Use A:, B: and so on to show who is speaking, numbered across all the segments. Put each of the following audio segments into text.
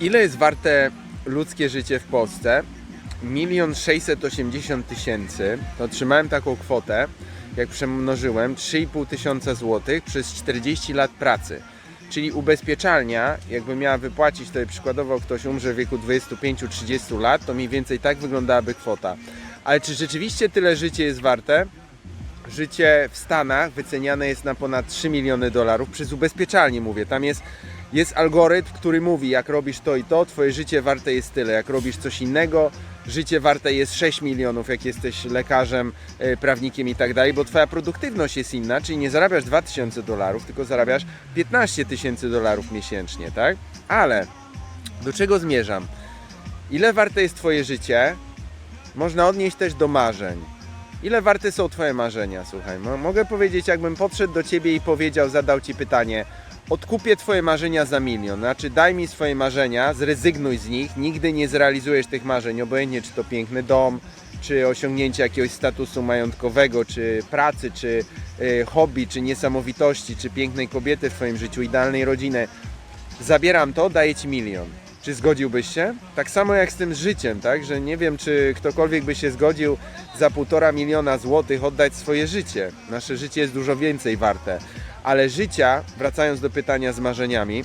A: Ile jest warte ludzkie życie w Polsce? Milion sześćset osiemdziesiąt tysięcy. To otrzymałem taką kwotę, jak przemnożyłem 3,5 tysiąca złotych przez 40 lat pracy. Czyli ubezpieczalnia, jakby miała wypłacić, to przykładowo ktoś umrze w wieku 25-30 lat, to mniej więcej tak wyglądałaby kwota. Ale czy rzeczywiście tyle życie jest warte? Życie w Stanach wyceniane jest na ponad 3 miliony dolarów przez ubezpieczalnię mówię. Tam jest, jest algorytm, który mówi jak robisz to i to, twoje życie warte jest tyle. Jak robisz coś innego, życie warte jest 6 milionów, jak jesteś lekarzem, e, prawnikiem i tak dalej, bo twoja produktywność jest inna, czyli nie zarabiasz 2000 dolarów, tylko zarabiasz 15 tysięcy dolarów miesięcznie, tak? Ale do czego zmierzam? Ile warte jest twoje życie? Można odnieść też do marzeń. Ile warte są Twoje marzenia? Słuchaj, mo- mogę powiedzieć, jakbym podszedł do Ciebie i powiedział, zadał Ci pytanie, odkupię Twoje marzenia za milion, znaczy daj mi swoje marzenia, zrezygnuj z nich, nigdy nie zrealizujesz tych marzeń, obojętnie czy to piękny dom, czy osiągnięcie jakiegoś statusu majątkowego, czy pracy, czy y, hobby, czy niesamowitości, czy pięknej kobiety w Twoim życiu, idealnej rodziny. Zabieram to, daję Ci milion. Czy zgodziłbyś się? Tak samo jak z tym życiem, tak? Że nie wiem, czy ktokolwiek by się zgodził za półtora miliona złotych oddać swoje życie. Nasze życie jest dużo więcej warte. Ale życia, wracając do pytania z marzeniami,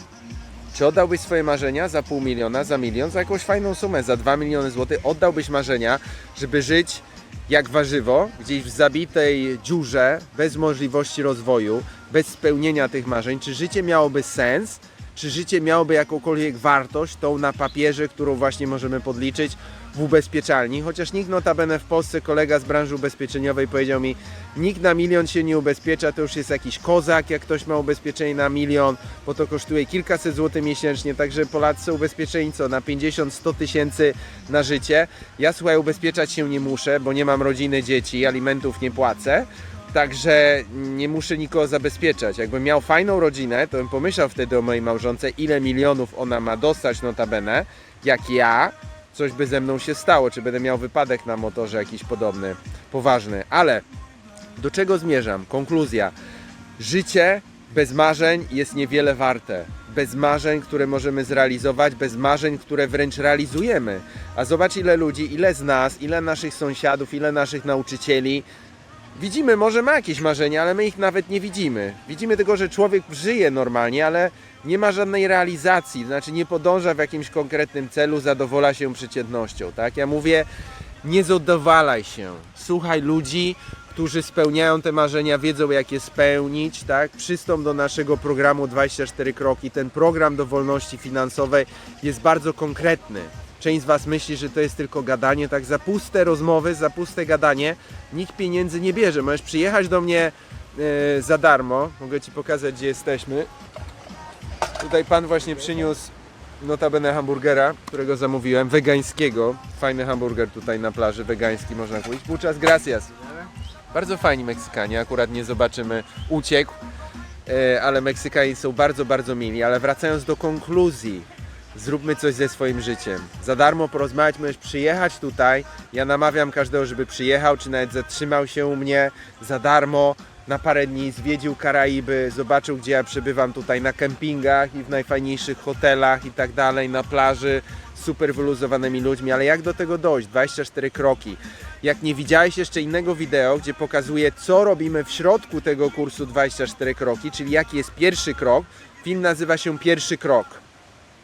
A: czy oddałbyś swoje marzenia za pół miliona, za milion, za jakąś fajną sumę, za dwa miliony złotych? Oddałbyś marzenia, żeby żyć jak warzywo, gdzieś w zabitej dziurze, bez możliwości rozwoju, bez spełnienia tych marzeń? Czy życie miałoby sens? Czy życie miałoby jakąkolwiek wartość, tą na papierze, którą właśnie możemy podliczyć w ubezpieczalni? Chociaż nikt notabene w Polsce, kolega z branży ubezpieczeniowej powiedział mi, nikt na milion się nie ubezpiecza, to już jest jakiś kozak, jak ktoś ma ubezpieczenie na milion, bo to kosztuje kilkaset złotych miesięcznie, także Polacy ubezpieczeni co, na 50-100 tysięcy na życie. Ja słuchaj, ubezpieczać się nie muszę, bo nie mam rodziny, dzieci, alimentów nie płacę. Także nie muszę nikogo zabezpieczać. Jakbym miał fajną rodzinę, to bym pomyślał wtedy o mojej małżonce, ile milionów ona ma dostać notabene, jak ja, coś by ze mną się stało, czy będę miał wypadek na motorze jakiś podobny, poważny. Ale do czego zmierzam? Konkluzja. Życie bez marzeń jest niewiele warte. Bez marzeń, które możemy zrealizować, bez marzeń, które wręcz realizujemy. A zobacz ile ludzi, ile z nas, ile naszych sąsiadów, ile naszych nauczycieli Widzimy, może ma jakieś marzenia, ale my ich nawet nie widzimy. Widzimy tylko, że człowiek żyje normalnie, ale nie ma żadnej realizacji, znaczy nie podąża w jakimś konkretnym celu, zadowala się przeciętnością, tak? Ja mówię, nie zadowalaj się. Słuchaj ludzi, którzy spełniają te marzenia, wiedzą jak je spełnić, tak? Przystąp do naszego programu 24 kroki. Ten program do wolności finansowej jest bardzo konkretny. Część z Was myśli, że to jest tylko gadanie, tak za puste rozmowy, za puste gadanie. Nikt pieniędzy nie bierze. Możesz przyjechać do mnie e, za darmo. Mogę Ci pokazać, gdzie jesteśmy. Tutaj Pan właśnie przyniósł notabene hamburgera, którego zamówiłem, wegańskiego. Fajny hamburger tutaj na plaży, wegański można kupić. Muchas gracias. Bardzo fajni Meksykanie, akurat nie zobaczymy, uciekł, e, ale Meksykanie są bardzo, bardzo mili. Ale wracając do konkluzji, zróbmy coś ze swoim życiem. Za darmo porozmawiać, możesz przyjechać tutaj. Ja namawiam każdego, żeby przyjechał, czy nawet zatrzymał się u mnie za darmo na parę dni, zwiedził Karaiby, zobaczył, gdzie ja przebywam tutaj na kempingach i w najfajniejszych hotelach i tak dalej, na plaży, super wyluzowanymi ludźmi, ale jak do tego dojść? 24 kroki. Jak nie widziałeś jeszcze innego wideo, gdzie pokazuję, co robimy w środku tego kursu 24 kroki, czyli jaki jest pierwszy krok, film nazywa się Pierwszy Krok.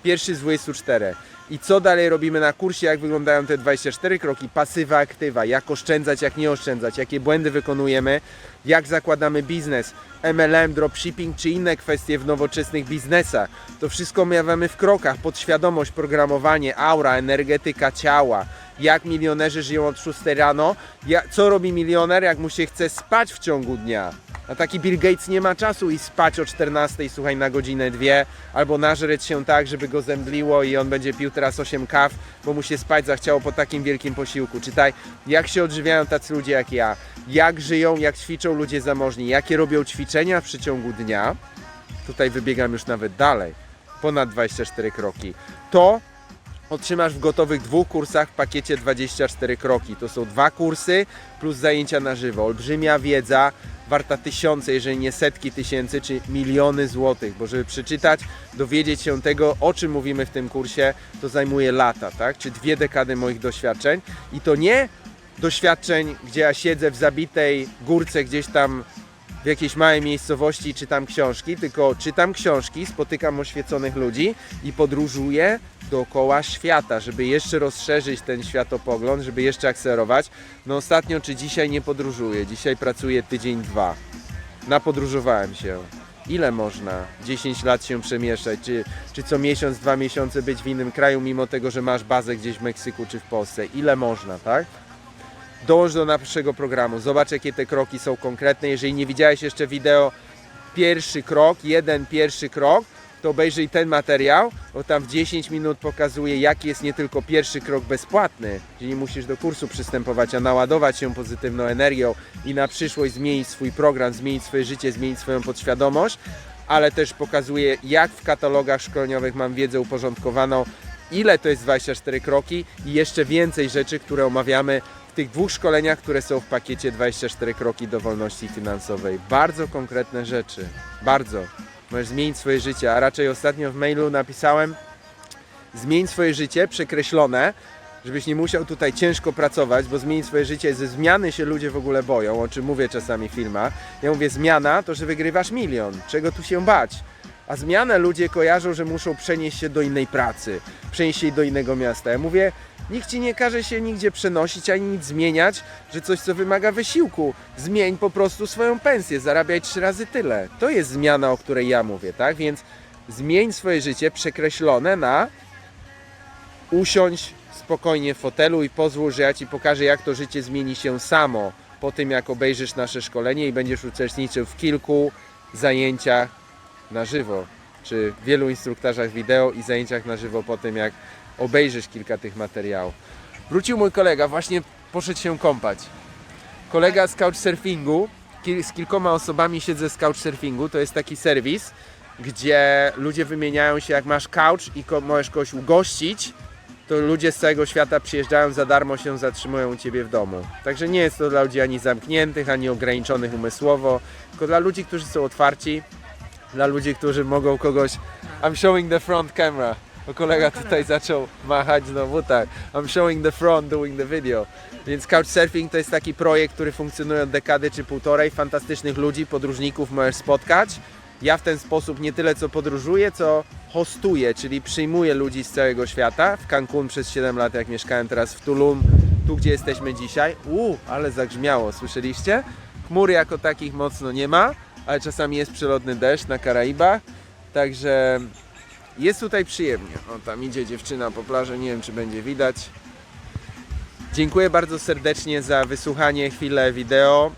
A: Pierwszy z 24. I co dalej robimy na kursie, jak wyglądają te 24 kroki, pasywa, aktywa, jak oszczędzać, jak nie oszczędzać, jakie błędy wykonujemy, jak zakładamy biznes, MLM, dropshipping czy inne kwestie w nowoczesnych biznesach. To wszystko omawiamy w krokach, podświadomość, programowanie, aura, energetyka ciała, jak milionerzy żyją od 6 rano, co robi milioner, jak mu się chce spać w ciągu dnia. A taki Bill Gates nie ma czasu i spać o 14, słuchaj, na godzinę, dwie, albo nażreć się tak, żeby go zemdliło i on będzie pił teraz 8 kaw, bo mu się spać zachciało po takim wielkim posiłku. Czytaj, jak się odżywiają tacy ludzie jak ja, jak żyją, jak ćwiczą ludzie zamożni, jakie robią ćwiczenia w przeciągu dnia. Tutaj wybiegam już nawet dalej, ponad 24 kroki. To otrzymasz w gotowych dwóch kursach w pakiecie 24 kroki. To są dwa kursy plus zajęcia na żywo. Olbrzymia wiedza, warta tysiące, jeżeli nie setki tysięcy, czy miliony złotych, bo żeby przeczytać, dowiedzieć się tego, o czym mówimy w tym kursie, to zajmuje lata, tak? Czy dwie dekady moich doświadczeń. I to nie doświadczeń, gdzie ja siedzę w zabitej górce gdzieś tam w jakiejś małej miejscowości i czytam książki, tylko czytam książki, spotykam oświeconych ludzi i podróżuję dookoła świata, żeby jeszcze rozszerzyć ten światopogląd, żeby jeszcze akcelerować. No ostatnio czy dzisiaj nie podróżuję, dzisiaj pracuję tydzień, dwa. Napodróżowałem się. Ile można 10 lat się przemieszczać, czy, czy co miesiąc, dwa miesiące być w innym kraju, mimo tego, że masz bazę gdzieś w Meksyku czy w Polsce? Ile można, tak? Dołącz do naszego programu, zobacz jakie te kroki są konkretne. Jeżeli nie widziałeś jeszcze wideo pierwszy krok, jeden pierwszy krok, to obejrzyj ten materiał, bo tam w 10 minut pokazuje jaki jest nie tylko pierwszy krok bezpłatny, gdzie nie musisz do kursu przystępować, a naładować się pozytywną energią i na przyszłość zmienić swój program, zmienić swoje życie, zmienić swoją podświadomość, ale też pokazuje jak w katalogach szkoleniowych mam wiedzę uporządkowaną, ile to jest 24 kroki i jeszcze więcej rzeczy, które omawiamy tych dwóch szkoleniach, które są w pakiecie 24 kroki do wolności finansowej. Bardzo konkretne rzeczy. Bardzo. Możesz zmienić swoje życie, a raczej ostatnio w mailu napisałem zmień swoje życie przekreślone, żebyś nie musiał tutaj ciężko pracować, bo zmienić swoje życie, ze zmiany się ludzie w ogóle boją, o czym mówię czasami w filmach. Ja mówię zmiana to, że wygrywasz milion. Czego tu się bać? A zmianę ludzie kojarzą, że muszą przenieść się do innej pracy, przenieść się do innego miasta. Ja mówię, nikt ci nie każe się nigdzie przenosić ani nic zmieniać, że coś co wymaga wysiłku. Zmień po prostu swoją pensję, zarabiaj trzy razy tyle. To jest zmiana, o której ja mówię, tak? Więc zmień swoje życie przekreślone na usiądź spokojnie w fotelu i pozwól, że ja ci pokażę, jak to życie zmieni się samo po tym, jak obejrzysz nasze szkolenie i będziesz uczestniczył w kilku zajęciach na żywo, czy wielu instruktażach wideo i zajęciach na żywo po tym, jak obejrzysz kilka tych materiałów. Wrócił mój kolega, właśnie poszedł się kąpać. Kolega z couchsurfingu, z kilkoma osobami siedzę z couchsurfingu, to jest taki serwis, gdzie ludzie wymieniają się, jak masz couch i ko- możesz kogoś ugościć, to ludzie z całego świata przyjeżdżają za darmo, się zatrzymują u Ciebie w domu. Także nie jest to dla ludzi ani zamkniętych, ani ograniczonych umysłowo, tylko dla ludzi, którzy są otwarci, dla ludzi, którzy mogą kogoś... I'm showing the front camera. Bo kolega tutaj zaczął machać znowu, tak. I'm showing the front, doing the video. Więc Couchsurfing to jest taki projekt, który funkcjonuje od dekady czy półtorej. Fantastycznych ludzi, podróżników możesz spotkać. Ja w ten sposób nie tyle co podróżuję, co hostuję, czyli przyjmuję ludzi z całego świata. W Cancun przez 7 lat, jak mieszkałem teraz w Tulum, tu gdzie jesteśmy dzisiaj. Uuu, ale zagrzmiało, słyszeliście? Chmur jako takich mocno nie ma, ale czasami jest przelotny deszcz na Karaibach. Także jest tutaj przyjemnie. O, tam idzie dziewczyna po plaży, nie wiem czy będzie widać. Dziękuję bardzo serdecznie za wysłuchanie chwilę wideo.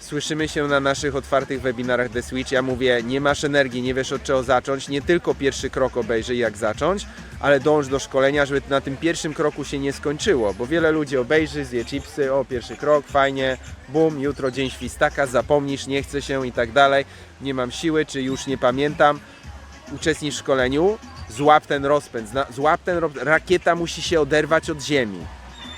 A: Słyszymy się na naszych otwartych webinarach The Switch. Ja mówię, nie masz energii, nie wiesz od czego zacząć. Nie tylko pierwszy krok obejrzyj, jak zacząć, ale dąż do szkolenia, żeby na tym pierwszym kroku się nie skończyło. Bo wiele ludzi obejrzy, zje chipsy, o pierwszy krok, fajnie, bum, jutro dzień świstaka, zapomnisz, nie chce się i tak dalej. Nie mam siły, czy już nie pamiętam. Uczestnicz w szkoleniu, złap ten rozpęd, złap ten rozpęd. Rakieta musi się oderwać od ziemi.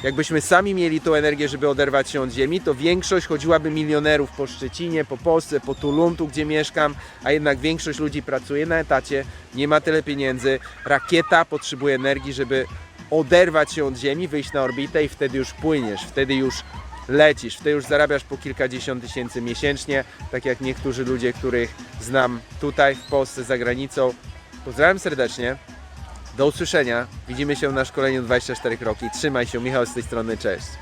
A: Jakbyśmy sami mieli tą energię, żeby oderwać się od ziemi, to większość chodziłaby milionerów po Szczecinie, po Polsce, po Tulum, tu gdzie mieszkam, a jednak większość ludzi pracuje na etacie, nie ma tyle pieniędzy. Rakieta potrzebuje energii, żeby oderwać się od ziemi, wyjść na orbitę i wtedy już płyniesz, wtedy już lecisz, wtedy już zarabiasz po kilkadziesiąt tysięcy miesięcznie, tak jak niektórzy ludzie, których znam tutaj w Polsce, za granicą. Pozdrawiam serdecznie. Do usłyszenia. Widzimy się na szkoleniu 24 kroki. Trzymaj się, Michał z tej strony, cześć.